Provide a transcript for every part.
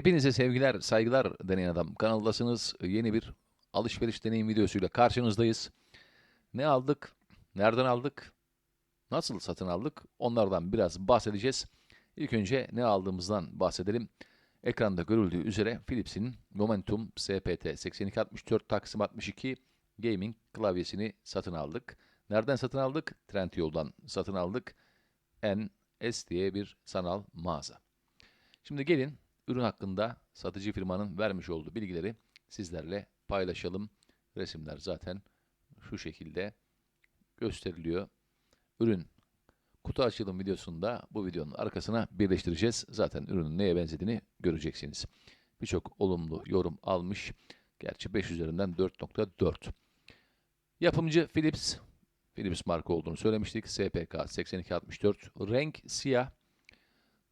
Hepinize sevgiler, saygılar deneyen adam. Kanaldasınız. Yeni bir alışveriş deneyim videosuyla karşınızdayız. Ne aldık? Nereden aldık? Nasıl satın aldık? Onlardan biraz bahsedeceğiz. İlk önce ne aldığımızdan bahsedelim. Ekranda görüldüğü üzere Philips'in Momentum SPT 8264 Taksim 62 gaming klavyesini satın aldık. Nereden satın aldık? Trendyol'dan satın aldık. NS diye bir sanal mağaza. Şimdi gelin ürün hakkında satıcı firmanın vermiş olduğu bilgileri sizlerle paylaşalım. Resimler zaten şu şekilde gösteriliyor. Ürün kutu açılım videosunda bu videonun arkasına birleştireceğiz. Zaten ürünün neye benzediğini göreceksiniz. Birçok olumlu yorum almış. Gerçi 5 üzerinden 4.4. Yapımcı Philips. Philips marka olduğunu söylemiştik. SPK 8264. Renk siyah.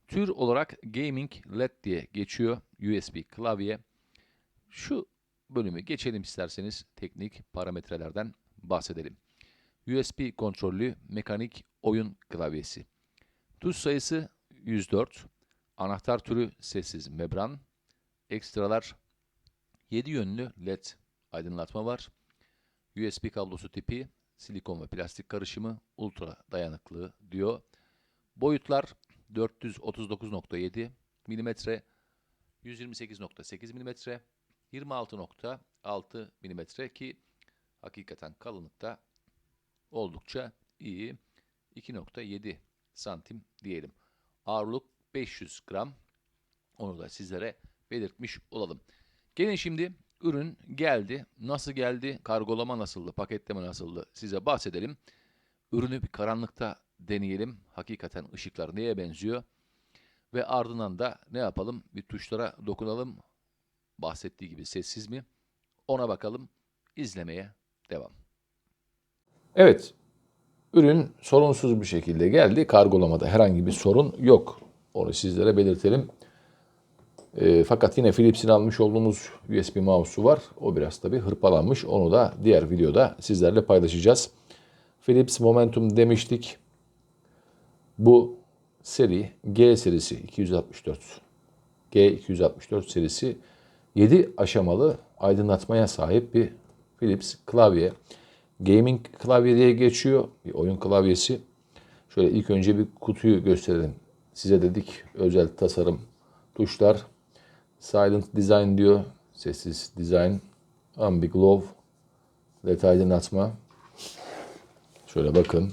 Tür olarak Gaming LED diye geçiyor. USB klavye. Şu bölümü geçelim isterseniz teknik parametrelerden bahsedelim. USB kontrollü mekanik oyun klavyesi. Tuş sayısı 104. Anahtar türü sessiz membran. Ekstralar 7 yönlü LED aydınlatma var. USB kablosu tipi silikon ve plastik karışımı ultra dayanıklı diyor. Boyutlar 439.7 mm, 128.8 mm, 26.6 mm ki hakikaten kalınlıkta oldukça iyi. 2.7 santim diyelim. Ağırlık 500 gram. Onu da sizlere belirtmiş olalım. Gelin şimdi ürün geldi. Nasıl geldi? Kargolama nasıldı? Paketleme nasıldı? Size bahsedelim. Ürünü bir karanlıkta deneyelim. Hakikaten ışıklar neye benziyor? Ve ardından da ne yapalım? Bir tuşlara dokunalım. Bahsettiği gibi sessiz mi? Ona bakalım. İzlemeye devam. Evet. Ürün sorunsuz bir şekilde geldi. Kargolamada herhangi bir sorun yok. Onu sizlere belirtelim. E, fakat yine Philips'in almış olduğumuz USB mouse'u var. O biraz tabii hırpalanmış. Onu da diğer videoda sizlerle paylaşacağız. Philips Momentum demiştik. Bu seri G serisi 264. G264 serisi 7 aşamalı aydınlatmaya sahip bir Philips klavye. Gaming klavye diye geçiyor. Bir oyun klavyesi. Şöyle ilk önce bir kutuyu gösterelim. Size dedik özel tasarım tuşlar. Silent Design diyor. Sessiz design. Ambiglow. LED aydınlatma. Şöyle bakın.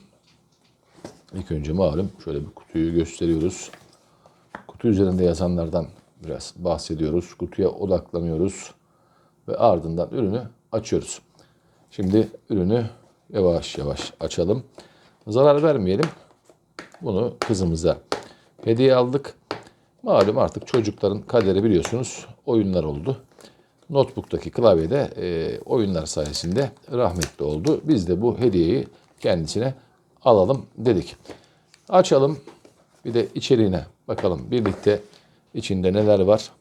İlk önce malum şöyle bir kutuyu gösteriyoruz. Kutu üzerinde yazanlardan biraz bahsediyoruz. Kutuya odaklanıyoruz. Ve ardından ürünü açıyoruz. Şimdi ürünü yavaş yavaş açalım. Zarar vermeyelim. Bunu kızımıza hediye aldık. Malum artık çocukların kaderi biliyorsunuz oyunlar oldu. Notebook'taki klavyede e, oyunlar sayesinde rahmetli oldu. Biz de bu hediyeyi kendisine alalım dedik. Açalım. Bir de içeriğine bakalım. Birlikte içinde neler var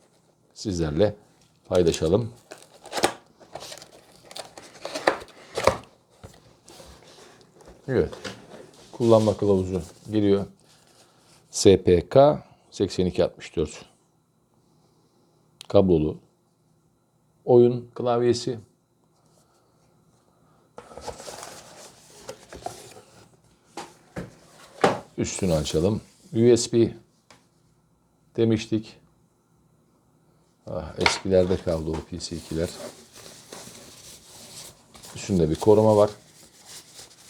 sizlerle paylaşalım. Evet. Kullanma kılavuzu geliyor. SPK 8264 kablolu oyun klavyesi üstünü açalım. USB demiştik. Ah, eskilerde kaldı o PC2'ler. Üstünde bir koruma var.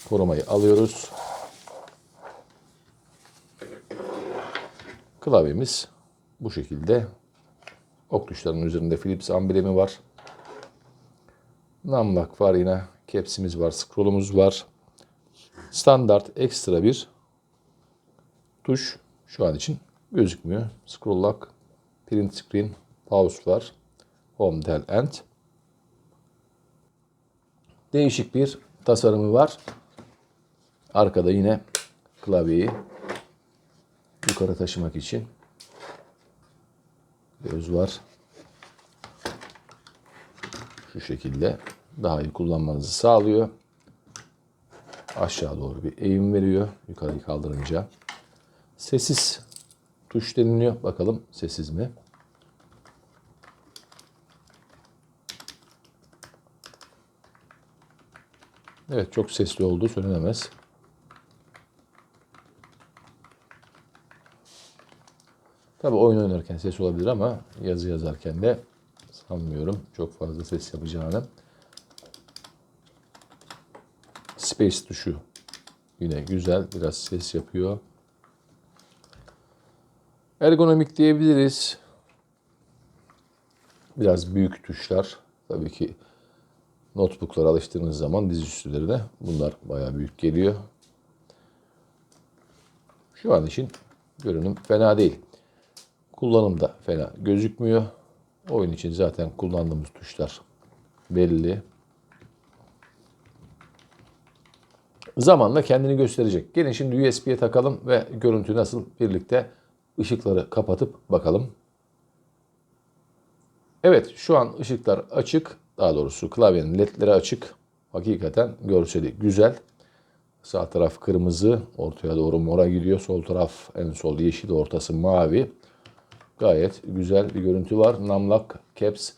Korumayı alıyoruz. Klavyemiz bu şekilde. Ok tuşlarının üzerinde Philips amblemi var. Numlock var yine. Caps'imiz var. Scroll'umuz var. Standart ekstra bir tuş şu an için gözükmüyor. Scroll lock, print screen, pause var. Home, del, end. Değişik bir tasarımı var. Arkada yine klavyeyi yukarı taşımak için göz var. Şu şekilde daha iyi kullanmanızı sağlıyor. Aşağı doğru bir eğim veriyor yukarıyı kaldırınca sessiz tuş deniliyor. Bakalım sessiz mi? Evet çok sesli oldu söylenemez. Tabi oyun oynarken ses olabilir ama yazı yazarken de sanmıyorum çok fazla ses yapacağını. Space tuşu yine güzel biraz ses yapıyor. Ergonomik diyebiliriz. Biraz büyük tuşlar. Tabii ki notebooklara alıştığınız zaman dizüstüleri de bunlar bayağı büyük geliyor. Şu an için görünüm fena değil. Kullanım da fena gözükmüyor. Oyun için zaten kullandığımız tuşlar belli. Zamanla kendini gösterecek. Gelin şimdi USB'ye takalım ve görüntü nasıl birlikte ışıkları kapatıp bakalım. Evet şu an ışıklar açık. Daha doğrusu klavyenin ledleri açık. Hakikaten görseli güzel. Sağ taraf kırmızı, ortaya doğru mora gidiyor. Sol taraf en sol yeşil, ortası mavi. Gayet güzel bir görüntü var. Namlak, caps,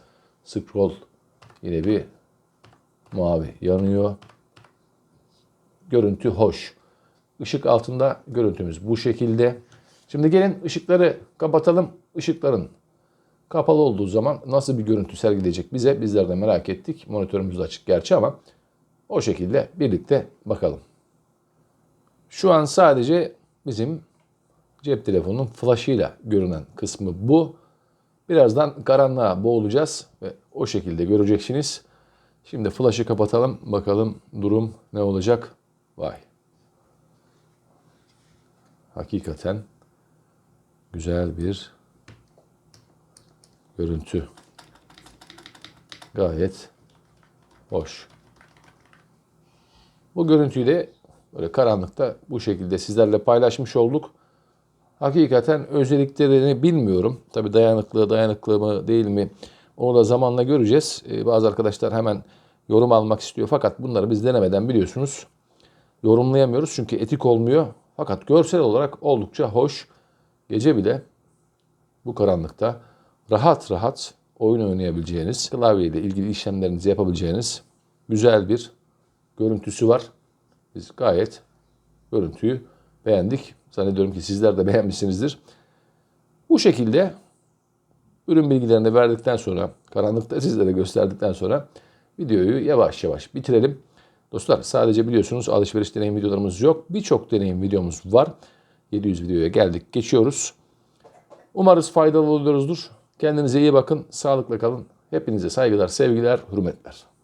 scroll yine bir mavi yanıyor. Görüntü hoş. Işık altında görüntümüz bu şekilde. Şimdi gelin ışıkları kapatalım. Işıkların kapalı olduğu zaman nasıl bir görüntü sergileyecek bize bizler de merak ettik. Monitörümüz açık gerçi ama o şekilde birlikte bakalım. Şu an sadece bizim cep telefonunun flaşıyla görünen kısmı bu. Birazdan karanlığa boğulacağız ve o şekilde göreceksiniz. Şimdi flaşı kapatalım. Bakalım durum ne olacak? Vay. Hakikaten güzel bir görüntü. Gayet hoş. Bu görüntüyü de böyle karanlıkta bu şekilde sizlerle paylaşmış olduk. Hakikaten özelliklerini bilmiyorum. Tabi dayanıklı, dayanıklı mı değil mi onu da zamanla göreceğiz. Ee, bazı arkadaşlar hemen yorum almak istiyor. Fakat bunları biz denemeden biliyorsunuz yorumlayamıyoruz. Çünkü etik olmuyor. Fakat görsel olarak oldukça hoş. Gece bile bu karanlıkta rahat rahat oyun oynayabileceğiniz, klavyeyle ilgili işlemlerinizi yapabileceğiniz güzel bir görüntüsü var. Biz gayet görüntüyü beğendik. Zannediyorum ki sizler de beğenmişsinizdir. Bu şekilde ürün bilgilerini verdikten sonra, karanlıkta sizlere gösterdikten sonra videoyu yavaş yavaş bitirelim. Dostlar sadece biliyorsunuz alışveriş deneyim videolarımız yok. Birçok deneyim videomuz var. 700 videoya geldik, geçiyoruz. Umarız faydalı oluyoruzdur. Kendinize iyi bakın, sağlıkla kalın. Hepinize saygılar, sevgiler, hürmetler.